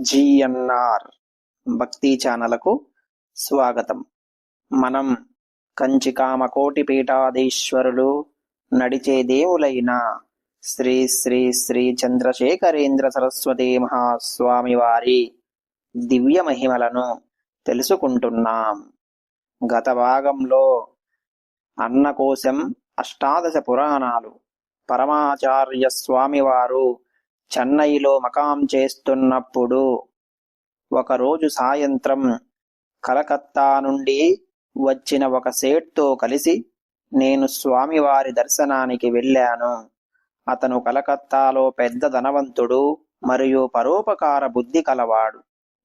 GNR భక్తి ఛానలకు స్వాగతం. మనం కంచికామ కామకోటి పీఠాధీశ్వరులు నడిచే దేవులైన శ్రీ శ్రీ శ్రీ చంద్రశేఖరేంద్ర సరస్వతి మహాస్వామి వారి దివ్య మహిమలను తెలుసుకుంటున్నాం. గత భాగంలో అన్నకోశం అష్టాదశ పురాణాలు పరమాచార్య స్వామివారు చెన్నైలో మకాం చేస్తున్నప్పుడు ఒకరోజు సాయంత్రం కలకత్తా నుండి వచ్చిన ఒక సేట్తో కలిసి నేను స్వామివారి దర్శనానికి వెళ్ళాను. అతను కలకత్తాలో పెద్ద ధనవంతుడు మరియు పరోపకార బుద్ధి కలవాడు.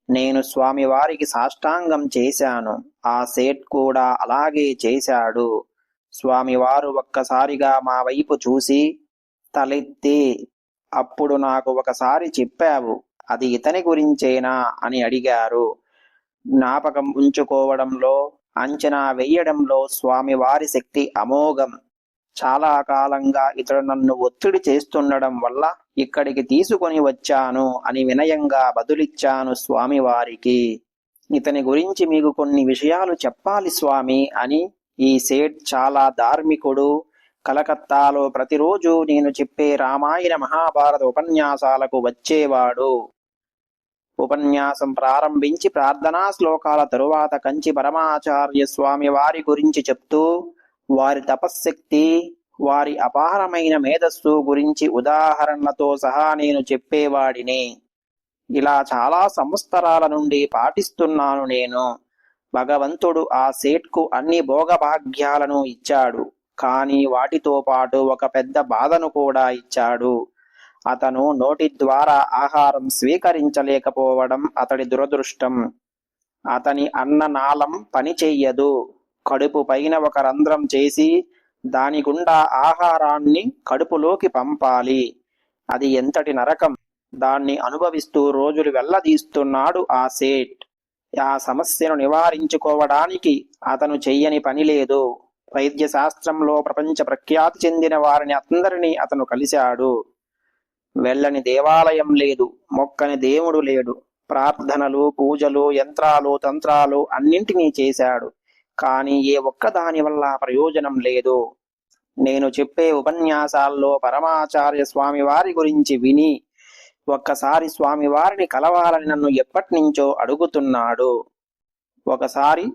నేను స్వామివారికి సాష్టాంగం చేశాను. ఆ సేట్ కూడా అలాగే చేశాడు. స్వామివారు ఒక్కసారిగా మా వైపు చూసి తలెత్తి అప్పుడు నాకు ఒకసారి చెప్పావు అది ఇతని గురించేనా అని అడిగారు. జ్ఞాపకం ఉంచుకోవడంలో అంచనా వేయడంలో స్వామివారి శక్తి అమోఘం. చాలా కాలంగా ఇతడు నన్ను ఒత్తిడి చేస్తుండడం వల్ల ఇక్కడికి తీసుకొని వచ్చాను అని వినయంగా బదులిచ్చాను స్వామివారికి ఇతని గురించి మీకు కొన్ని విషయాలు చెప్పాలి స్వామి అని ఈ సేట్ చాలా ధార్మికుడు కలకత్తాలో ప్రతిరోజు నేను చెప్పే రామాయణ మహాభారత ఉపన్యాసాలకు వచ్చేవాడు. ఉపన్యాసం ప్రారంభించి ప్రార్థనా శ్లోకాల తరువాత కంచి పరమాచార్య స్వామి వారి గురించి చెప్తూ వారి తపశ్శక్తి వారి అపారమైన మేధస్సు గురించి ఉదాహరణలతో సహా నేను చెప్పేవాడిని. ఇలా చాలా సంవత్సరాల నుండి పాటిస్తున్నాను నేను. భగవంతుడు ఆ సేట్కు అన్ని భోగభాగ్యాలను ఇచ్చాడు. కానీ వాటితో పాటు ఒక పెద్ద బాధను కూడా ఇచ్చాడు. అతను నోటి ద్వారా ఆహారం స్వీకరించలేకపోవడం అతడి దురదృష్టం. అతని అన్ననాళం పని చెయ్యదు. కడుపు పైన ఒక రంధ్రం చేసి దాని గుండా ఆహారాన్ని కడుపులోకి పంపాలి. అది ఎంతటి నరకం. దాన్ని అనుభవిస్తూ రోజులు వెళ్ళదీస్తున్నాడు ఆ సేట్. ఆ సమస్యను నివారించుకోవడానికి అతను చెయ్యని పని లేదు. వైద్య శాస్త్రంలో ప్రపంచ ప్రఖ్యాతి చెందిన వారిని అందరినీ అతను కలిశాడు. వెళ్ళని దేవాలయం లేదు మొక్కని దేవుడు లేడు. ప్రార్థనలు పూజలు యంత్రాలు తంత్రాలు అన్నింటినీ చేశాడు. కానీ ఏ ఒక్క దాని వల్ల ప్రయోజనం లేదు. నేను చెప్పే ఉపన్యాసాల్లో పరమాచార్య స్వామి వారి గురించి విని ఒక్కసారి స్వామివారిని కలవాలని నన్ను ఎప్పటి నుంచో అడుగుతున్నాడు. ఒకసారి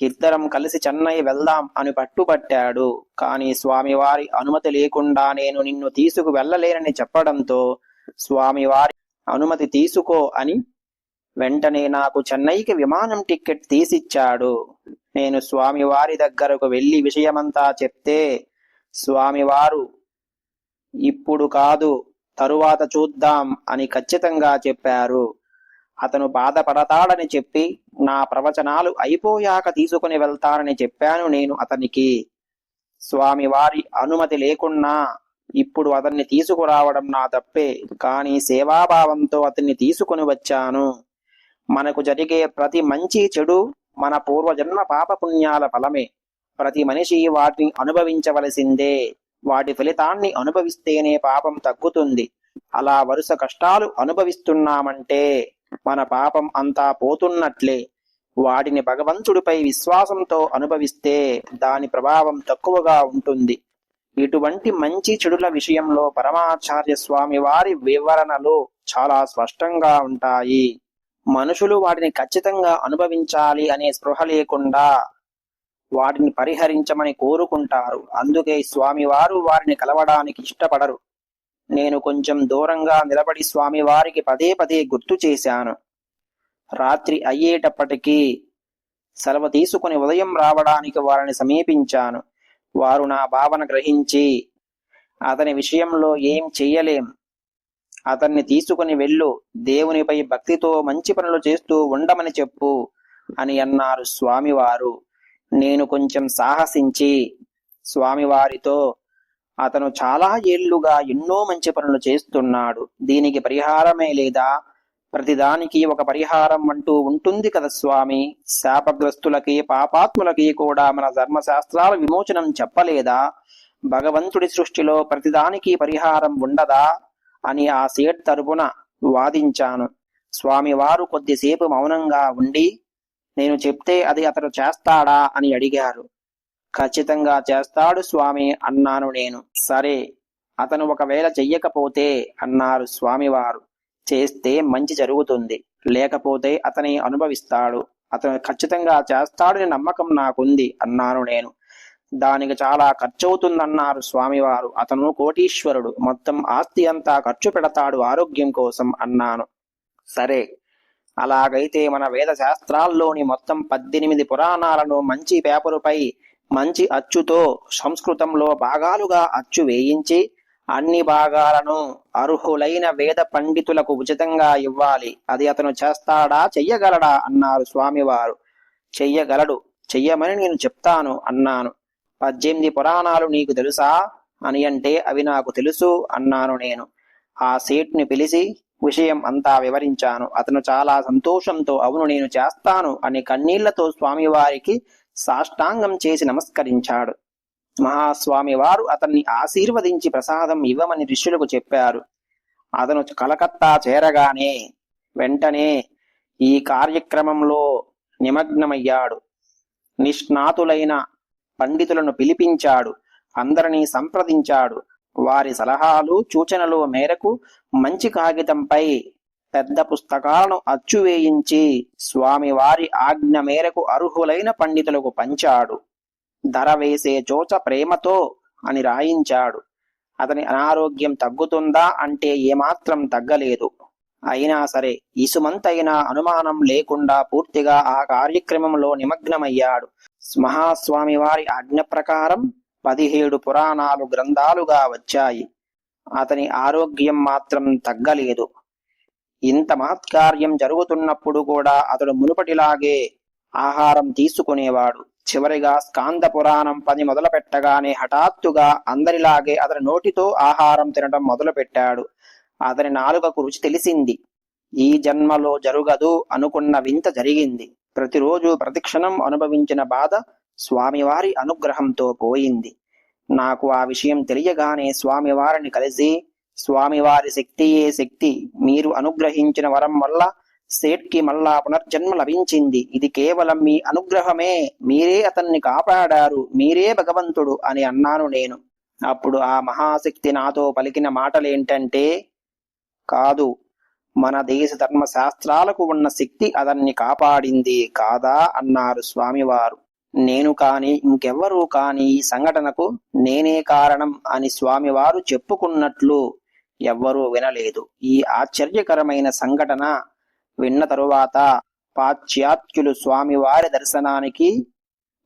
ఇద్దరం కలిసి చెన్నై వెళ్దాం అని పట్టుబట్టాడు. కానీ స్వామివారి అనుమతి లేకుండా నేను నిన్ను తీసుకు వెళ్ళలేనని చెప్పడంతో స్వామివారి అనుమతి తీసుకో అని వెంటనే నాకు చెన్నైకి విమానం టికెట్ తీసిచ్చాడు. నేను స్వామివారి దగ్గరకు వెళ్ళి విషయమంతా చెప్తే స్వామివారు ఇప్పుడు కాదు తరువాత చూద్దాం అని ఖచ్చితంగా చెప్పారు. అతను బాధపడతాడని చెప్పి నా ప్రవచనాలు అయిపోయాక తీసుకుని వెళ్తానని చెప్పాను నేను అతనికి. స్వామివారి అనుమతి లేకున్నా ఇప్పుడు అతన్ని తీసుకురావడం నా తప్పే కానీ సేవాభావంతో అతన్ని తీసుకుని వచ్చాను. మనకు జరిగే ప్రతి మంచి చెడు మన పూర్వజన్మ పాపపుణ్యాల ఫలమే. ప్రతి మనిషి వాటిని అనుభవించవలసిందే. వాటి ఫలితాన్ని అనుభవిస్తేనే పాపం తగ్గుతుంది. అలా వరుస కష్టాలు అనుభవిస్తున్నామంటే మన పాపం అంతా పోతున్నట్లే. వాటిని భగవంతుడిపై విశ్వాసంతో అనుభవిస్తే దాని ప్రభావం తక్కువగా ఉంటుంది. ఇటువంటి మంచి చెడుల విషయంలో పరమాచార్య స్వామి వారి వివరణలు చాలా స్పష్టంగా ఉంటాయి. మనుషులు వాటిని ఖచ్చితంగా అనుభవించాలి అనే స్పృహ లేకుండా వాటిని పరిహరించమని కోరుకుంటారు. అందుకే స్వామివారు వారిని కలవడానికి ఇష్టపడరు. నేను కొంచెం దూరంగా నిలబడి స్వామివారికి పదే పదే గుర్తు చేశాను. రాత్రి అయ్యేటప్పటికీ సెలవు తీసుకుని ఉదయం రావడానికి వారిని సమీపించాను. వారు నా భావన గ్రహించి అతని విషయంలో ఏం చెయ్యలేం అతన్ని తీసుకుని వెళ్ళు దేవునిపై భక్తితో మంచి పనులు చేస్తూ ఉండమని చెప్పు అని అన్నారు స్వామివారు. నేను కొంచెం సాహసించి స్వామివారితో అతను చాలా ఏళ్ళుగా ఎన్నో మంచి పనులు చేస్తున్నాడు. దీనికి పరిహారమే లేదా? ప్రతిదానికి ఒక పరిహారం అంటూ ఉంటుంది కదా స్వామి. శాపగ్రస్తులకి పాపాత్ములకి కూడా మన ధర్మశాస్త్రాల విమోచనం చెప్పలేదా? భగవంతుడి సృష్టిలో ప్రతిదానికి పరిహారం ఉండదా? అని ఆ సేట్ తరపున వాదించాను. స్వామివారు కొద్దిసేపు మౌనంగా ఉండి నేను చెప్తే అది అతడు చేస్తాడా అని అడిగారు. ఖచ్చితంగా చేస్తాడు స్వామి అన్నాను నేను. సరే అతను ఒకవేళ చెయ్యకపోతే అన్నారు స్వామివారు. చేస్తే మంచి జరుగుతుంది. లేకపోతే అతని అనుభవిస్తాడు. అతను ఖచ్చితంగా చేస్తాడని నమ్మకం నాకుంది అన్నాను నేను. దానికి చాలా ఖర్చవుతుందన్నారు స్వామివారు. అతను కోటీశ్వరుడు. మొత్తం ఆస్తి అంతా ఖర్చు పెడతాడు ఆరోగ్యం కోసం అన్నాను. సరే అలాగైతే మన వేద శాస్త్రాల్లోని మొత్తం పద్దెనిమిది పురాణాలను మంచి పేపరుపై మంచి అచ్చుతో సంస్కృతంలో భాగాలుగా అచ్చు వేయించి అన్ని భాగాలను అర్హులైన వేద పండితులకు ఉచితంగా ఇవ్వాలి. అది అతను చేస్తాడా చెయ్యగలడా అన్నారు స్వామివారు. చెయ్యగలడు చెయ్యమని నేను చెప్తాను అన్నాను. పద్దెనిమిది పురాణాలు నీకు తెలుసా? అని అంటే అవి నాకు తెలుసు అన్నాను నేను. ఆ సేట్ని పిలిచి విషయం అంతా వివరించాను. అతను చాలా సంతోషంతో అవును నేను చేస్తాను అని కన్నీళ్ళతో స్వామివారికి సాష్టాంగం చేసి నమస్కరించాడు. మహాస్వామి వారు అతన్ని ఆశీర్వదించి ప్రసాదం ఇవ్వమని ఋషులకు చెప్పారు. అతను కలకత్తా చేరగానే వెంటనే ఈ కార్యక్రమంలో నిమగ్నమయ్యాడు. నిష్ణాతులైన పండితులను పిలిపించాడు. అందరినీ సంప్రదించాడు. వారి సలహాలు సూచనలు మేరకు మంచి కాగితంపై పెద్ద పుస్తకాలను అచ్చువేయించి స్వామివారి ఆజ్ఞ మేరకు అర్హులైన పండితులకు పంచాడు. ధర వేసే చోచ ప్రేమతో అని రాయించాడు. అతని అనారోగ్యం తగ్గుతుందా అంటే ఏమాత్రం తగ్గలేదు. అయినా సరే ఇసుమంతైనా అనుమానం లేకుండా పూర్తిగా ఆ కార్యక్రమంలో నిమగ్నమయ్యాడు. మహాస్వామి వారి ఆజ్ఞ ప్రకారం పదిహేడు పురాణాలు గ్రంథాలుగా వచ్చాయి. అతని ఆరోగ్యం మాత్రం తగ్గలేదు. ఇంత మహత్కార్యం జరుగుతున్నప్పుడు కూడా అతడు మునుపటిలాగే ఆహారం తీసుకునేవాడు. చివరిగా స్కాంద పురాణం పని మొదలు పెట్టగానే హఠాత్తుగా అందరిలాగే అతని నోటితో ఆహారం తినడం మొదలుపెట్టాడు. అతని నాలుకకు రుచి తెలిసింది. ఈ జన్మలో జరుగదు అనుకున్న వింత జరిగింది. ప్రతిరోజు ప్రతిక్షణం అనుభవించిన బాధ స్వామివారి అనుగ్రహంతో పోయింది. నాకు ఆ విషయం తెలియగానే స్వామివారిని కలిసి స్వామివారి శక్తియే శక్తి? మీరు అనుగ్రహించిన వరం వల్ల సేట్కి మళ్ళా పునర్జన్మ లభించింది. ఇది కేవలం మీ అనుగ్రహమే. మీరే అతన్ని కాపాడారు. మీరే భగవంతుడు అని అన్నాను నేను. అప్పుడు ఆ మహాశక్తి నాతో పలికిన మాటలేంటంటే కాదు మన దేశ ధర్మ శాస్త్రాలకు ఉన్న శక్తి అతన్ని కాపాడింది కాదా అన్నారు స్వామివారు. నేను కాని ఇంకెవ్వరూ కాని ఈ సంఘటనకు నేనే కారణం అని స్వామివారు చెప్పుకున్నట్లు ఎవ్వరూ వినలేదు. ఈ ఆశ్చర్యకరమైన సంఘటన విన్న తరువాత పాశ్చాత్యులు స్వామివారి దర్శనానికి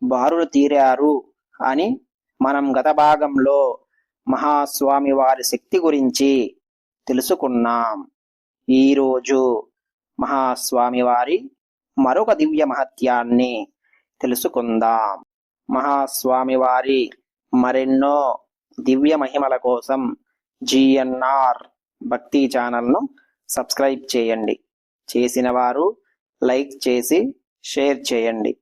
బారులు తీరారు అని మనం గత భాగంలో మహాస్వామి వారి శక్తి గురించి తెలుసుకున్నాం. ఈరోజు మహాస్వామి వారి మరొక దివ్య మహత్యాన్ని తెలుసుకుందాం. మహాస్వామి వారి మరెన్నో దివ్య మహిమల కోసం జిఎన్ఆర్ భక్తి ఛానల్ను సబ్స్క్రైబ్ చేయండి. చేసిన వారు లైక్ చేసి షేర్ చేయండి.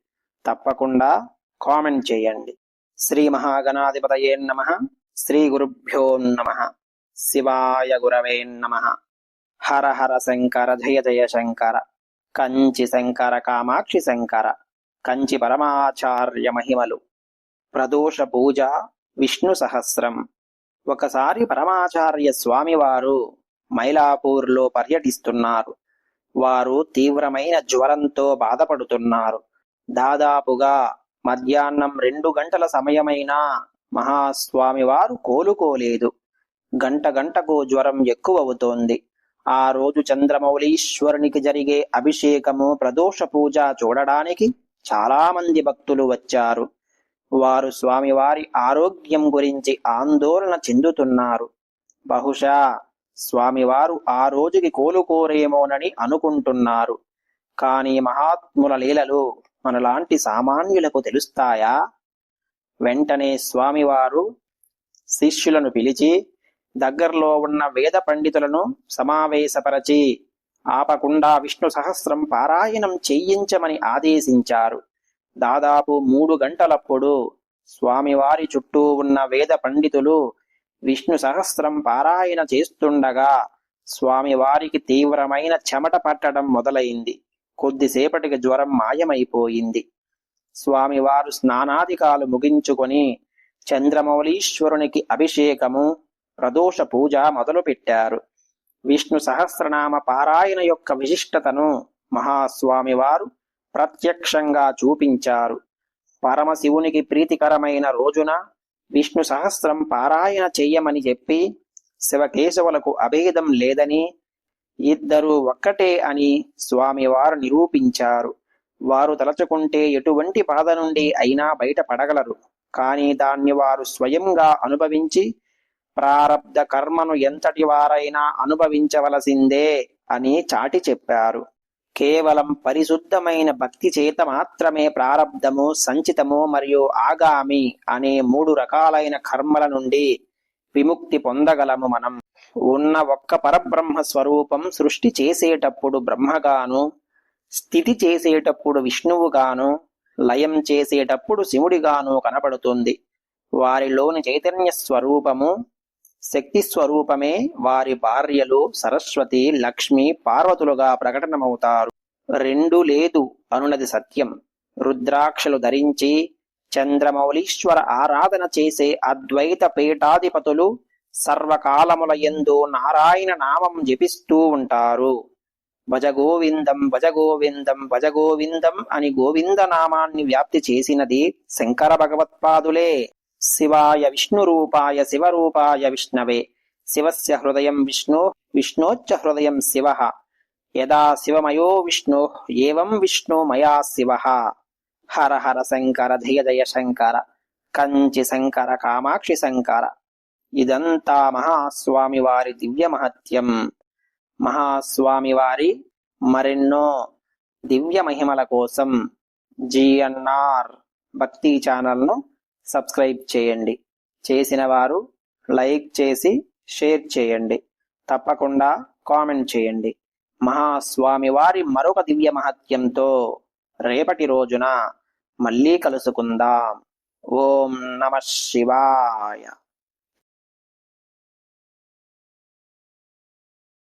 తప్పకుండా కామెంట్ చేయండి. శ్రీ మహాగణాధిపతయే నమ. శ్రీ గురుభ్యో నమ. శివాయ గురవే నమ. హర హర శంకర జయ జయ శంకర. కంచి శంకర కామాక్షి శంకర. కంచి పరమాచార్య మహిమలు. ప్రదోష పూజ విష్ణు సహస్రం. ఒకసారి పరమాచార్య స్వామివారు మైలాపూర్లో పర్యటిస్తున్నారు. వారు తీవ్రమైన జ్వరంతో బాధపడుతున్నారు. దాదాపుగా మధ్యాహ్నం రెండు గంటల సమయమైనా మహాస్వామి వారు కోలుకోలేదు. గంట గంటకు జ్వరం ఎక్కువవుతోంది. ఆ రోజు చంద్రమౌళీశ్వరునికి జరిగే అభిషేకము ప్రదోష పూజ చూడడానికి చాలా మంది భక్తులు వచ్చారు. వారు స్వామివారి ఆరోగ్యం గురించి ఆందోళన చెందుతున్నారు. బహుశా స్వామివారు ఆ రోజుకి కోలుకోరేమోనని అనుకుంటున్నారు. కాని మహాత్ముల లీలలు మనలాంటి సామాన్యులకు తెలుస్తాయా? వెంటనే స్వామివారు శిష్యులను పిలిచి దగ్గరలో ఉన్న వేద పండితులను సమావేశపరచి ఆపకుండా విష్ణు సహస్రం పారాయణం చెయ్యించమని ఆదేశించారు. దాదాపు మూడు గంటలప్పుడు స్వామివారి చుట్టూ ఉన్న వేద పండితులు విష్ణు సహస్రం పారాయణ చేస్తుండగా స్వామివారికి తీవ్రమైన చెమట పట్టడం మొదలైంది. కొద్దిసేపటికి జ్వరం మాయమైపోయింది. స్వామివారు స్నానాధికాలు ముగించుకొని చంద్రమౌళీశ్వరునికి అభిషేకము ప్రదోష పూజ మొదలుపెట్టారు. విష్ణు సహస్రనామ పారాయణ యొక్క విశిష్టతను మహాస్వామివారు ప్రత్యక్షంగా చూపించారు. పరమశివునికి ప్రీతికరమైన రోజున విష్ణు సహస్రం పారాయణ చెయ్యమని చెప్పి శివకేశవులకు అభేదం లేదని ఇద్దరు ఒక్కటే అని స్వామివారు నిరూపించారు. వారు తలచుకుంటే ఎటువంటి బాధ నుండి అయినా బయటపడగలరు. కానీ దాన్ని వారు స్వయంగా అనుభవించి ప్రారబ్ధ కర్మను ఎంతటి వారైనా అనుభవించవలసిందే అని చాటి చెప్పారు. కేవలం పరిశుద్ధమైన భక్తి చేత మాత్రమే ప్రారబ్ధము సంచితము మరియు ఆగామి అనే మూడు రకాలైన కర్మల నుండి విముక్తి పొందగలము మనం. ఉన్న ఒక్క పరబ్రహ్మ స్వరూపం సృష్టి చేసేటప్పుడు బ్రహ్మగాను స్థితి చేసేటప్పుడు విష్ణువుగాను లయం చేసేటప్పుడు శివుడిగాను కనపడుతుంది వారిలోని చైతన్య స్వరూపము శక్తి స్వరూపమే వారి భార్యలు సరస్వతి లక్ష్మి పార్వతులుగా ప్రకటనమవుతారు. రెండు లేదు అనున్నది సత్యం. రుద్రాక్షలు ధరించి చంద్రమౌళీశ్వర ఆరాధన చేసే అద్వైత పీఠాధిపతులు సర్వకాలముల ఎందు నారాయణ నామం జపిస్తూ ఉంటారు. భజగోవిందం భజగోవిందం భజగోవిందం అని గోవింద నామాన్ని వ్యాప్తి చేసినది శంకర భగవత్పాదులే. శివాయ విష్ణు రూపాయ శివరూపాయ విష్ణవే. శివస్య హృదయం విష్ణు విష్ణోచ్చ హృదయం శివ. యదా శివమయో విష్ణు ఏవం విష్ణు మయా శివ. హర హర శంకర ధియ జయ శంకర కంచి శంకర కామాక్షి శంకర. ఇదంతా మహాస్వామి వారి దివ్య మహత్యం. మహాస్వామి వారి మరెన్నో దివ్య మహిమల కోసం జిఎన్ఆర్ భక్తి ఛానల్ను సబ్స్క్రైబ్ చేయండి. చేసిన వారు లైక్ చేసి షేర్ చేయండి. తప్పకుండా కామెంట్ చేయండి. మహాస్వామి వారి మరొక దివ్య మహత్యంతో రేపటి రోజున మళ్ళీ కలుసుకుందాం. ఓం నమ శివాయ.